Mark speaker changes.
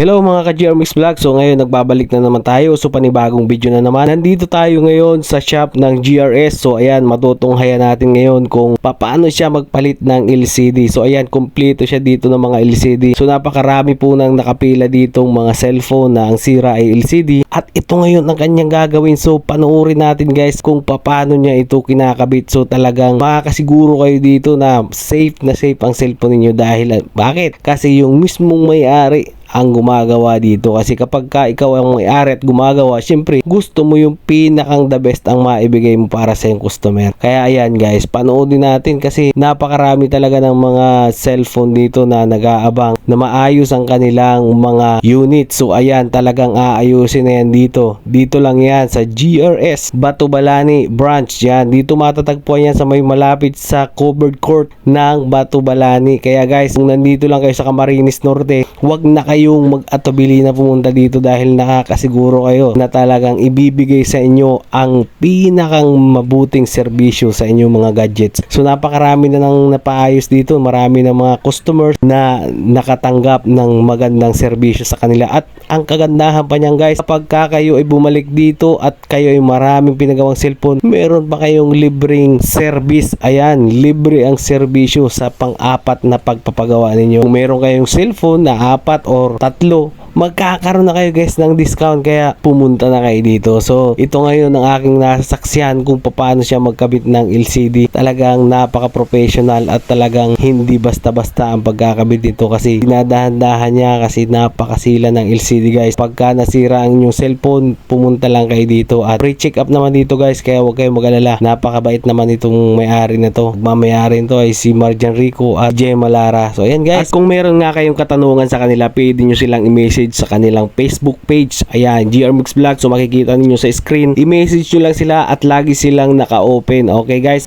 Speaker 1: Hello mga ka-GR Mix Vlog. So ngayon nagbabalik na naman tayo. So panibagong video na naman. Nandito tayo ngayon sa shop ng GRS. So ayan, matutunghayan natin ngayon kung paano siya magpalit ng LCD. So ayan, kompleto siya dito ng mga LCD. So napakarami po nang nakapila ditong mga cellphone na ang sira ay LCD. At ito ngayon ang kanyang gagawin. So panoorin natin guys kung paano niya ito kinakabit. So talagang makakasiguro kayo dito na safe na safe ang cellphone ninyo dahil bakit? Kasi yung mismong may-ari ang gumagawa dito. Kasi kapag ka ikaw ang may-ari at gumagawa syempre gusto mo yung pinakang the best ang maibigay mo para sa yung customer. Kaya ayan guys panoodin natin kasi napakarami talaga ng mga cellphone dito na nag-aabang na maayos ang kanilang mga unit so ayan talagang aayusin na yan dito. Dito lang yan sa GRS Batubalani branch. Yan dito matatagpuan yan sa may malapit sa covered court ng Batubalani. Kaya guys kung nandito lang kayo sa Camarines Norte wag na kayong mag-atubili na pumunta dito dahil nakakasiguro kayo na talagang ibibigay sa inyo ang pinakang mabuting serbisyo sa inyong mga gadgets. So napakarami na nang napaayos dito, marami na mga customers na nakatanggap ng magandang serbisyo sa kanila at ang kagandahan pa niyan guys, kapag ka kayo ay bumalik dito at kayo ay maraming pinagawang cellphone, meron pa kayong libreng service. Ayan, libre ang serbisyo sa pang-apat na pagpapagawa ninyo. Kung meron kayong cellphone na apat or tatlo, magkakaroon na kayo guys ng discount kaya pumunta na kayo dito. So, ito ngayon ang aking nasasaksihan kung paano siya magkabit ng LCD. Talagang napaka-professional at talagang hindi basta-basta ang pagkakabit nito kasi dinadahan-dahan niya kasi napakasila ng LCD guys. Pagka nasira ang inyong cellphone, pumunta lang kayo dito at pre-check up naman dito guys kaya huwag kayong mag-alala. Napakabait naman itong may-ari na to. Mamayari nito ay si Marjan Rico at Gemma Lara. So, ayan guys. At kung meron nga kayong katanungan sa kanila, pwede nyo silang i-message sa kanilang Facebook page. Ayan, GR Mix Vlog. So, makikita ninyo sa screen. I-message nyo lang sila at lagi silang naka-open. Okay guys?